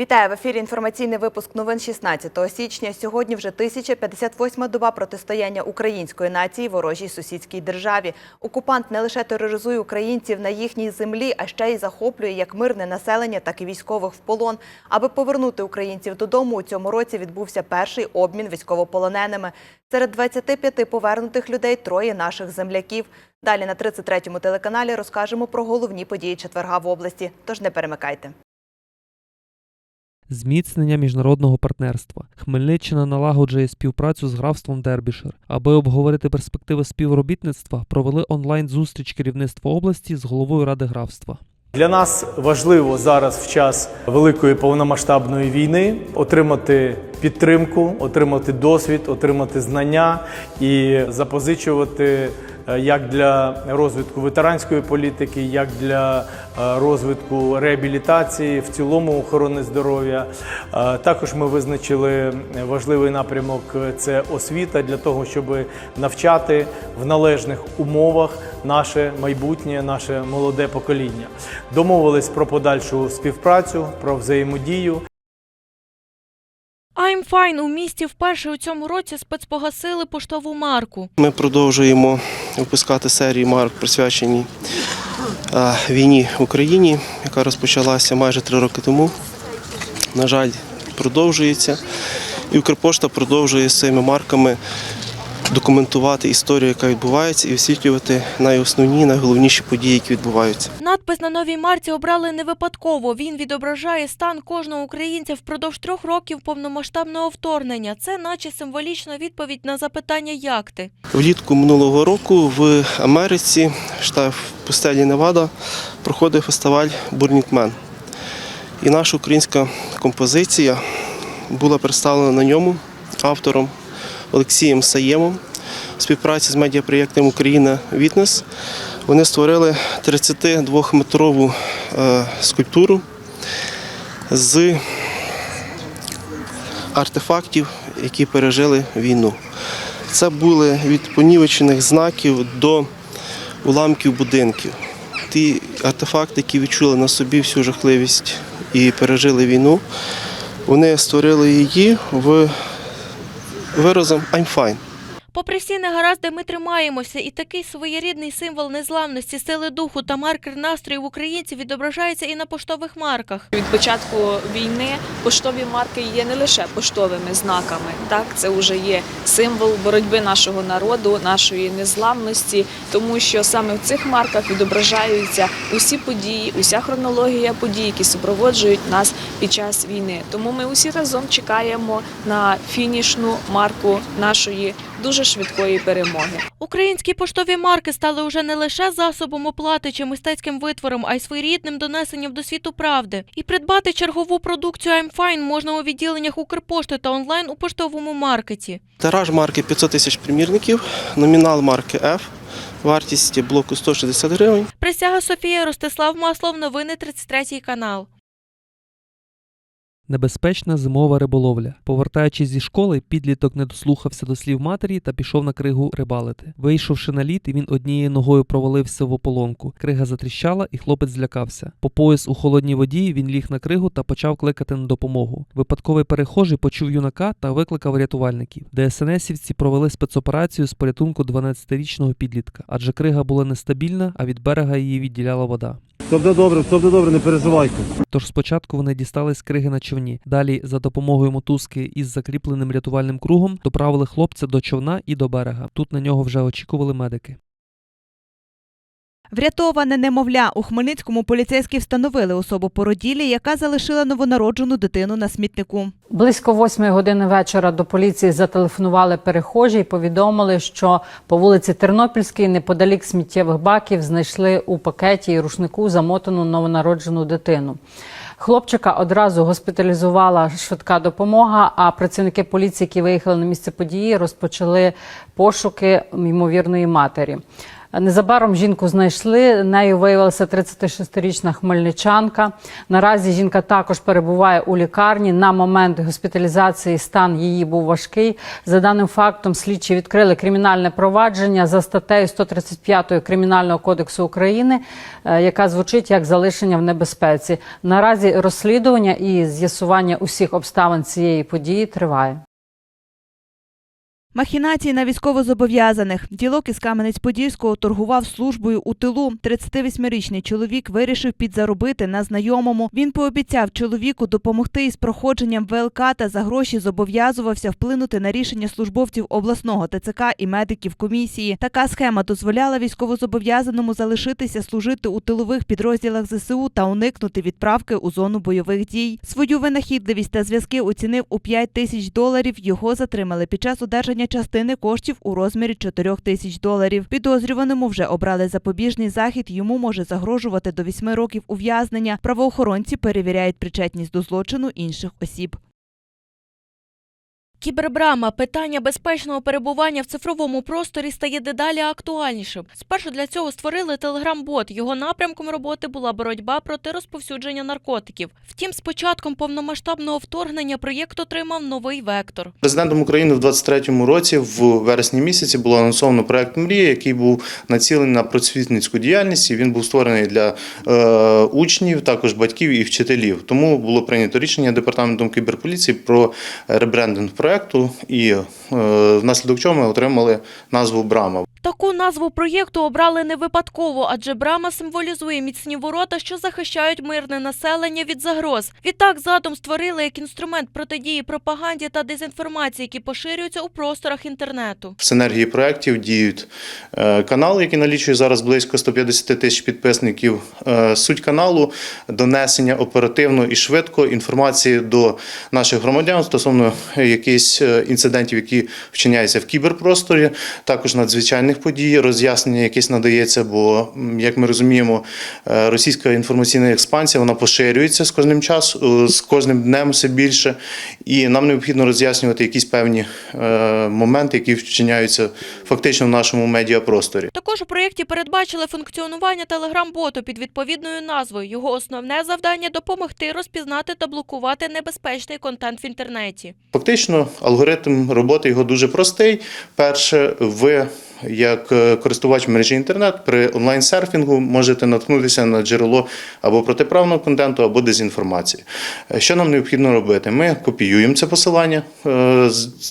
Вітаю в ефірі. Інформаційний випуск новин 16 січня. Сьогодні вже 1058 доба протистояння української нації ворожій сусідській державі. Окупант не лише тероризує українців на їхній землі, а ще й захоплює як мирне населення, так і військових в полон. Аби повернути українців додому, у цьому році відбувся перший обмін військовополоненими. Серед 25 повернутих людей троє наших земляків. Далі на 33-му телеканалі розкажемо про головні події четверга в області. Тож не перемикайте. Зміцнення міжнародного партнерства. Хмельниччина налагоджує співпрацю з графством Дербішир. Аби обговорити перспективи співробітництва, провели онлайн-зустріч керівництва області з головою ради графства. Для нас важливо зараз в час великої повномасштабної війни отримати підтримку, отримати досвід, отримати знання і запозичувати як для розвитку ветеранської політики, як для е, розвитку реабілітації, в цілому охорони здоров'я. Е, Також ми визначили важливий напрямок це освіта для того, щоб навчати в належних умовах наше майбутнє, наше молоде покоління. Домовились про подальшу співпрацю, про взаємодію. I'm Fine у місті вперше у цьому році спецпогасили поштову марку. Ми продовжуємо випускати серії марок, присвячені е, війні в Україні, яка розпочалася майже три роки тому. На жаль, продовжується. І Укрпошта продовжує своїми марками документувати історію, яка відбувається, і освітлювати найосновні, найголовніші події, які відбуваються. Надпис на новій марці обрали не випадково. Він відображає стан кожного українця впродовж трьох років повномасштабного вторгнення. Це наче символічна відповідь на запитання «Як ти?». Влітку минулого року в Америці, штат пустелі Невада, проходив фестиваль Man. І наша українська композиція була представлена на ньому автором Олексієм Саємом співпраці з медіапроєктом Україна Вітнес. Вони створили 32-метрову е, скульптуру з артефактів, які пережили війну. Це були від понівечених знаків до уламків будинків. Ті артефакти, які відчули на собі всю жахливість і пережили війну, вони створили її в виразом I'm fine. Попри всі негаразди, ми тримаємося, і такий своєрідний символ незламності, сили духу та маркер настроїв українців відображається і на поштових марках. Від початку війни поштові марки є не лише поштовими знаками. Так, це вже є символ боротьби нашого народу, нашої незламності, тому що саме в цих марках відображаються усі події, уся хронологія подій, які супроводжують нас під час війни. Тому ми усі разом чекаємо на фінішну марку нашої дуже швидкої перемоги. Українські поштові марки стали уже не лише засобом оплати чи мистецьким витвором, а й своєрідним донесенням до світу правди. І придбати чергову продукцію I'm Fine можна у відділеннях Укрпошти та онлайн у поштовому маркеті. Тираж марки 500 тисяч примірників, номінал марки F, вартість блоку 160 гривень. Присяга Софія Ростислав Маслов, новини 33 канал. Небезпечна зимова риболовля. Повертаючись зі школи, підліток не дослухався до слів матері та пішов на кригу рибалити. Вийшовши на лід, він однією ногою провалився в ополонку. Крига затріщала, і хлопець злякався. По пояс у холодній воді він ліг на кригу та почав кликати на допомогу. Випадковий перехожий почув юнака та викликав рятувальників. ДСНСівці провели спецоперацію з порятунку 12-річного підлітка, адже крига була нестабільна, а від берега її відділяла вода. Все буде добре, все буде добре, не переживайте. Тож спочатку вони дістали з криги на човні. Далі, за допомогою мотузки із закріпленим рятувальним кругом, доправили хлопця до човна і до берега. Тут на нього вже очікували медики. Врятоване немовля у Хмельницькому поліцейські встановили особу породілі, яка залишила новонароджену дитину на смітнику. Близько восьмої години вечора до поліції зателефонували перехожі і повідомили, що по вулиці Тернопільській, неподалік сміттєвих баків, знайшли у пакеті і рушнику замотану новонароджену дитину. Хлопчика одразу госпіталізувала швидка допомога. А працівники поліції, які виїхали на місце події, розпочали пошуки ймовірної матері. Незабаром жінку знайшли. Нею виявилася 36-річна хмельничанка. Наразі жінка також перебуває у лікарні. На момент госпіталізації стан її був важкий. За даним фактом, слідчі відкрили кримінальне провадження за статтею 135 Кримінального кодексу України, е, яка звучить як залишення в небезпеці. Наразі розслідування і з'ясування усіх обставин цієї події триває. Махінації на військовозобов'язаних. Ділок із Кам'янець-Подільського торгував службою у тилу. 38-річний чоловік вирішив підзаробити на знайомому. Він пообіцяв чоловіку допомогти із проходженням ВЛК та за гроші зобов'язувався вплинути на рішення службовців обласного ТЦК і медиків комісії. Така схема дозволяла військовозобов'язаному залишитися служити у тилових підрозділах ЗСУ та уникнути відправки у зону бойових дій. Свою винахідливість та зв'язки оцінив у 5 тисяч доларів. Його затримали під час одержання частини коштів у розмірі 4 тисяч доларів. Підозрюваному вже обрали запобіжний захід. Йому може загрожувати до 8 років ув'язнення. Правоохоронці перевіряють причетність до злочину інших осіб. Кібербрама питання безпечного перебування в цифровому просторі стає дедалі актуальнішим. Спершу для цього створили телеграм-бот. Його напрямком роботи була боротьба проти розповсюдження наркотиків. Втім, з початком повномасштабного вторгнення проєкт отримав новий вектор. Президентом України в 23-му році, в вересні місяці, було анонсовано проект Мрія, який був націлений на просвітницьку діяльність. і Він був створений для е, учнів, також батьків і вчителів. Тому було прийнято рішення департаментом кіберполіції про ребрендинг проекту, і е, внаслідок чого ми отримали назву Брама. Таку назву проєкту обрали не випадково, адже брама символізує міцні ворота, що захищають мирне населення від загроз. Відтак задум створили як інструмент протидії пропаганді та дезінформації, які поширюються у просторах інтернету. В синергії проєктів діють е, канал, який налічує зараз близько 150 тисяч підписників. Е, Суть каналу донесення оперативно і швидко інформації до наших громадян стосовно якихось е, інцидентів, які вчиняються в кіберпросторі, також надзвичайних подій, роз'яснення якесь надається. Бо, як ми розуміємо, е, російська інформаційна експансія вона поширюється з кожним часом, з кожним днем все більше, і нам необхідно роз'яснювати якісь певні е, моменти, які вчиняються фактично в нашому медіапросторі. Також у проєкті передбачили функціонування телеграм-боту під відповідною назвою. Його основне завдання допомогти розпізнати та блокувати небезпечний контент в інтернеті. Фактично, алгоритм роботи його дуже простий. Перше, ви як е, користувач мережі інтернет при онлайн-серфінгу можете наткнутися на джерело або протиправного контенту, або дезінформації. Е, Що нам необхідно робити? Ми копіюємо це посилання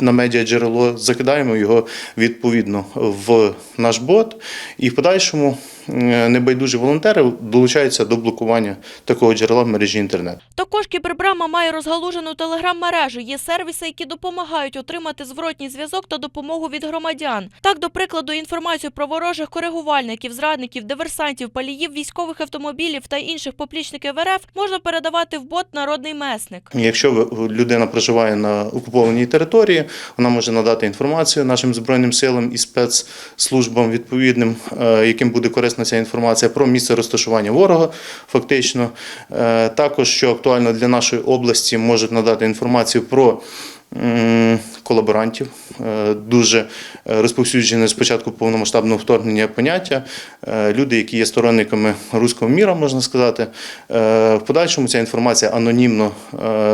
на медіа джерело, закидаємо його відповідно в наш бот, і в подальшому е, небайдужі волонтери долучаються до блокування такого джерела в мережі інтернет. Також кібербрама має розгалужену телеграм-мережу. Є сервіси, які допомагають отримати зворотній зв'язок та допомогу від громадян. Так, до прикладу, інформацію про ворожих коригувальників, зрадників, диверсантів, паліїв, військових автомобілів та інших поплічників РФ можна передавати в бот народний месник. Якщо людина проживає на окупованій території, вона може надати інформацію нашим збройним силам і спецслужбам відповідним, е, яким буде корисна ця інформація про місце розташування ворога. Фактично, Е, також що актуально для нашої області, можуть надати інформацію про. Колаборантів Е, дуже е, розповсюджене з початку повномасштабного вторгнення поняття. Е, Люди, які є сторонниками руського міра, можна сказати. В подальшому ця інформація анонімно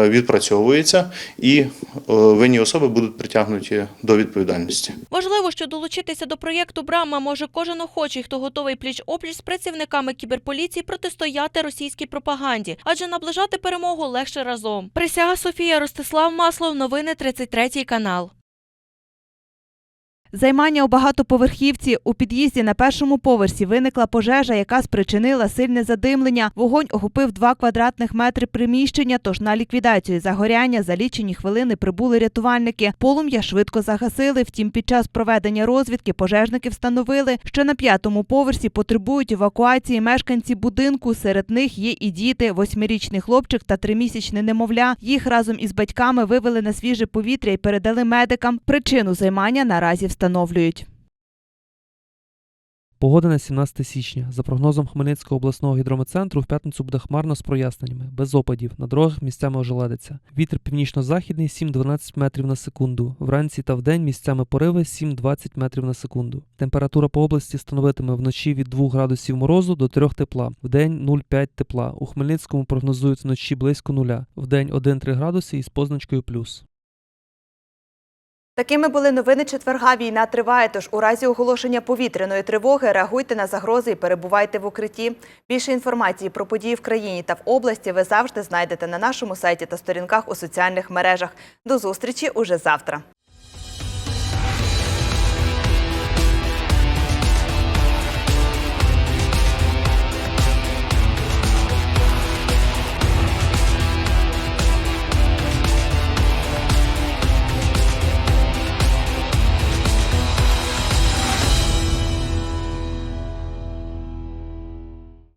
відпрацьовується і винні особи будуть притягнуті до відповідальності. Важливо, що долучитися до проєкту Брама може кожен охочий, хто готовий пліч-опліч з працівниками кіберполіції протистояти російській пропаганді, адже наближати перемогу легше разом. Присяга Софія Ростислав Маслов. Новини 33 канал. Займання у багатоповерхівці у під'їзді на першому поверсі виникла пожежа, яка спричинила сильне задимлення. Вогонь охопив два квадратних метри приміщення. Тож на ліквідацію загоряння за лічені хвилини прибули рятувальники. Полум'я швидко загасили. Втім, під час проведення розвідки пожежники встановили, що на п'ятому поверсі потребують евакуації мешканці будинку. Серед них є і діти, восьмирічний хлопчик та тримісячне немовля. Їх разом із батьками вивели на свіже повітря і передали медикам. Причину займання наразі встановлюють. Погода на 17 січня. За прогнозом Хмельницького обласного гідрометцентру, в п'ятницю буде хмарно з проясненнями, без опадів. На дорогах місцями ожеледиться. Вітер північно-західний 7-12 метрів на секунду. Вранці та вдень місцями пориви 7-20 метрів на секунду. Температура по області становитиме вночі від 2 градусів морозу до 3 тепла, вдень 0,5 тепла. У Хмельницькому прогнозують вночі близько нуля, вдень 1-3 градуси із позначкою плюс. Такими були новини четверга. Війна триває. Тож у разі оголошення повітряної тривоги реагуйте на загрози і перебувайте в укритті. Більше інформації про події в країні та в області ви завжди знайдете на нашому сайті та сторінках у соціальних мережах. До зустрічі уже завтра.